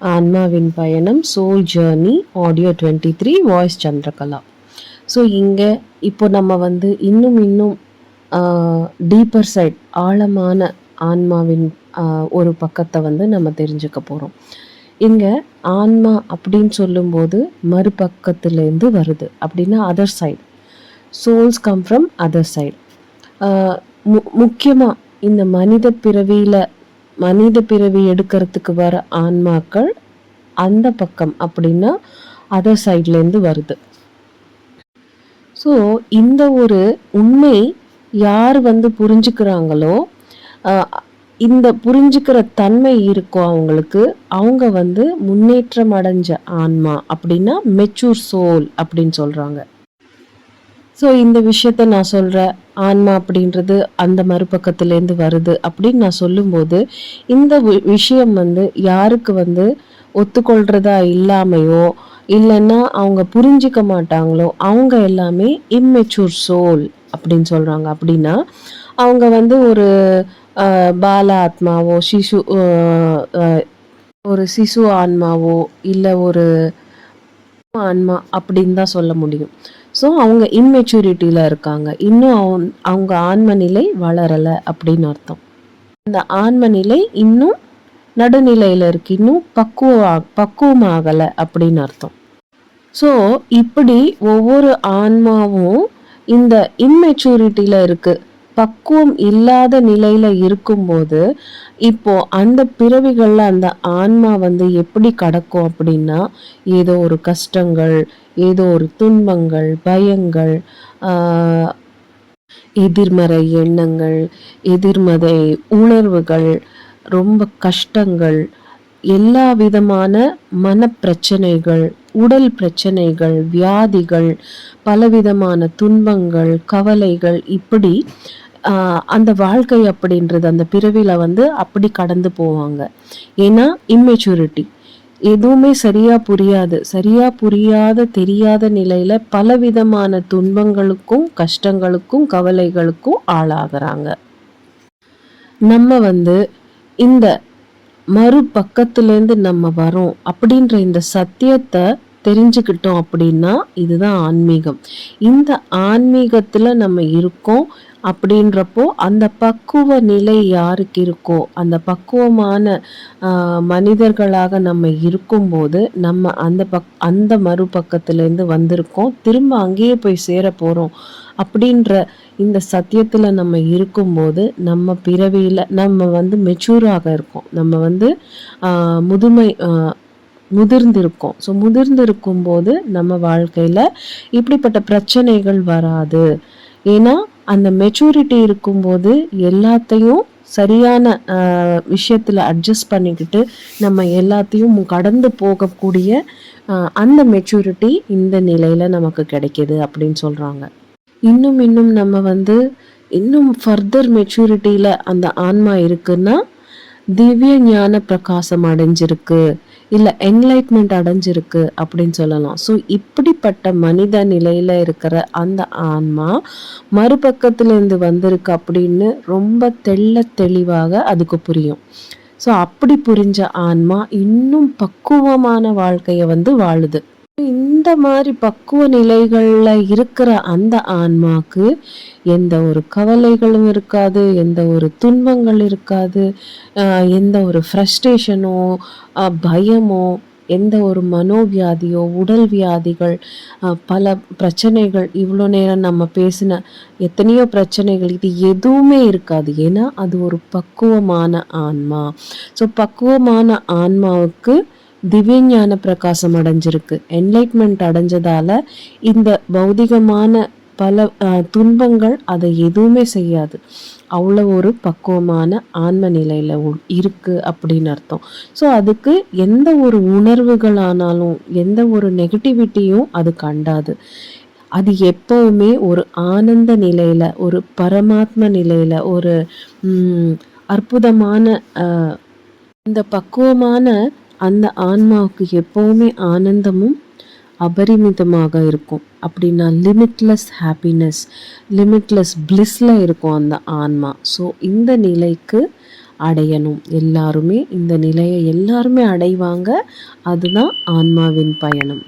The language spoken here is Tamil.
ஆன்மாவின் பயணம் soul journey audio twenty three voice Chandrakala so இங்கே இப்போ நம்ம வந்து இன்னும் இன்னும் டீப்பர் சைட் ஆழமான ஆன்மாவின் ஒரு பக்கத்தை வந்து நம்ம தெரிஞ்சுக்க போகிறோம் இங்கே ஆன்மா அப்படின்னு சொல்லும்போது மறுபக்கத்துலேருந்து வருது அப்படின்னா other side souls come from other side மு முக்கியமாக இந்த மனித பிறவியில் மனித பிறவி எடுக்கிறதுக்கு வர ஆன்மாக்கள் அந்த பக்கம் அப்படின்னா அதர் சைட்லேருந்து வருது. ஸோ இந்த ஒரு உண்மை யார் வந்து புரிஞ்சுக்கிறாங்களோ இந்த புரிஞ்சுக்கிற தன்மை இருக்கோ அவங்களுக்கு அவங்க வந்து முன்னேற்றம் அடைஞ்ச ஆன்மா அப்படின்னா மெச்சூர் சோல் அப்படின்னு சொல்கிறாங்க ஸோ இந்த விஷயத்த நான் சொல்கிறேன் ஆன்மா அப்படின்றது அந்த மறுபக்கத்துலேருந்து வருது அப்படின்னு நான் சொல்லும்போது இந்த விஷயம் வந்து யாருக்கு வந்து ஒத்துக்கொள்றதா இல்லாமையோ இல்லைன்னா அவங்க புரிஞ்சிக்க மாட்டாங்களோ அவங்க எல்லாமே இம்மெச்சூர் சோல் அப்படின்னு சொல்கிறாங்க அப்படின்னா அவங்க வந்து ஒரு பால ஆத்மாவோ சிசு ஒரு சிசு ஆன்மாவோ இல்லை ஒரு ஆன்மா அப்படின்னு தான் சொல்ல முடியும். ஸோ அவங்க இம்மெச்சூரிட்டியில் இருக்காங்க. இன்னும் அவங்க அவங்க ஆன்ம நிலை வளரலை அப்படின்னு அர்த்தம். அந்த ஆன்ம நிலை இன்னும் நடுநிலையில் இருக்கு. இன்னும் பக்குவ பக்குவமாகலை அப்படின்னு அர்த்தம். ஸோ இப்படி ஒவ்வொரு ஆன்மாவும் இந்த இம்மெச்சூரிட்டியில் இருக்குது பக்குவம் இல்லாத நிலையில் இருக்கும்போது இப்போ அந்த பிறவிகளில் அந்த ஆன்மா வந்து எப்படி கடக்கும் அப்படின்னா ஏதோ ஒரு கஷ்டங்கள் ஏதோ ஒரு துன்பங்கள் பயங்கள் எதிர்மறை எண்ணங்கள் எதிர்மறை உணர்வுகள் ரொம்ப கஷ்டங்கள் எல்லா விதமான மனப்பிரச்சனைகள் உடல் பிரச்சனைகள் வியாதிகள் பலவிதமான துன்பங்கள் கவலைகள் இப்படி அந்த வாழ்க்கை அப்படின்றது அந்த பிறவில வந்து அப்படி கடந்து போவாங்க. ஏன்னா இம்மெச்சூரிட்டி எதுவுமே சரியா புரியாது. சரியா புரியாத தெரியாத நிலையில பலவிதமான துன்பங்களுக்கும் கஷ்டங்களுக்கும் கவலைகளுக்கும் ஆளாகிறாங்க. நம்ம வந்து இந்த மறுபக்கத்துலேருந்து நம்ம வரோம் அப்படின்ற இந்த சத்தியத்தை தெரிஞ்சுக்கிட்டோம் அப்படின்னா இதுதான் ஆன்மீகம். இந்த ஆன்மீகத்தில் நம்ம இருக்கோம் அப்படின்றப்போ அந்த பக்குவ நிலை யாருக்கு இருக்கோ அந்த பக்குவமான மனிதர்களாக நம்ம இருக்கும்போது நம்ம அந்த பக் அந்த மறுபக்கத்துலேருந்து வந்திருக்கோம். திரும்ப அங்கேயே போய் சேர போகிறோம் அப்படின்ற இந்த சத்தியத்தில் நம்ம இருக்கும்போது நம்ம பிறவியில் நம்ம வந்து மெச்சூராக இருக்கோம். நம்ம வந்து முதுமை முதிர்ந்திருக்கோம். ஸோ முதிர்ந்திருக்கும் போது நம்ம வாழ்க்கையில் இப்படிப்பட்ட பிரச்சனைகள் வராது. ஏன்னா அந்த மெச்சூரிட்டி இருக்கும்போது எல்லாத்தையும் சரியான விஷயத்தில் அட்ஜஸ்ட் பண்ணிக்கிட்டு நம்ம எல்லாத்தையும் கடந்து போகக்கூடிய அந்த மெச்சூரிட்டி இந்த நிலையில் நமக்கு கிடைக்கிது அப்படின்னு சொல்கிறாங்க இன்னும் இன்னும் நம்ம வந்து இன்னும் ஃபர்தர் மெச்சூரிட்டியில் அந்த ஆன்மா இருக்குன்னா திவ்ய ஞான பிரகாசம் அடைஞ்சிருக்கு. இல்லை என்லைட்மெண்ட் அடைஞ்சிருக்கு அப்படின்னு சொல்லலாம். ஸோ இப்படிப்பட்ட மனித நிலையில் இருக்கிற அந்த ஆன்மா மறுபக்கத்துலேருந்து வந்திருக்கு அப்படின்னு ரொம்ப தெள்ள தெளிவாக அதுக்கு புரியும். ஸோ அப்படி புரிஞ்ச ஆன்மா இன்னும் பக்குவமான வாழ்க்கையை வந்து வாழுது. இந்த மாதிரி பக்குவ நிலைகளில் இருக்கிற அந்த ஆன்மாக்கு எந்த ஒரு கவலைகளும் இருக்காது எந்த ஒரு துன்பங்கள் இருக்காது எந்த ஒரு ஃப்ரஸ்ட்ரேஷனோ பயமோ எந்த ஒரு மனோவியாதியோ உடல் வியாதிகள் பல பிரச்சனைகள் இவ்வளோ நேரம் நம்ம பேசின எத்தனையோ பிரச்சனைகள் இது எதுவுமே இருக்காது. ஏன்னா அது ஒரு பக்குவமான ஆன்மா. ஸோ பக்குவமான ஆன்மாவுக்கு திவ்யஞான பிரகாசம் அடைஞ்சிருக்கு. என்லைட்மெண்ட் அடைஞ்சதால இந்த பௌதிகமான பல துன்பங்கள் அதை எதுவுமே செய்யாது. அவ்வளோ ஒரு பக்குவமான ஆன்ம நிலையில் இருக்குது அப்படின்னு அர்த்தம். ஸோ அதுக்கு எந்த ஒரு உணர்வுகளானாலும் எந்த ஒரு நெகட்டிவிட்டியும் அது கண்டாது. அது எப்போவுமே ஒரு ஆனந்த நிலையில் ஒரு பரமாத்ம நிலையில் ஒரு அற்புதமான இந்த பக்குவமான அந்த ஆன்மாவுக்கு எப்போவுமே ஆனந்தமும் அபரிமிதமாக இருக்கும். அப்படின்னா லிமிட்லெஸ் ஹாப்பினஸ் லிமிட்லெஸ் பிளிஸ்ல இருக்கும் அந்த ஆன்மா. ஸோ இந்த நிலைக்கு அடையணும். எல்லாருமே இந்த நிலையை எல்லாருமே அடைவாங்க. அதுதான் ஆன்மாவின் பயணம்.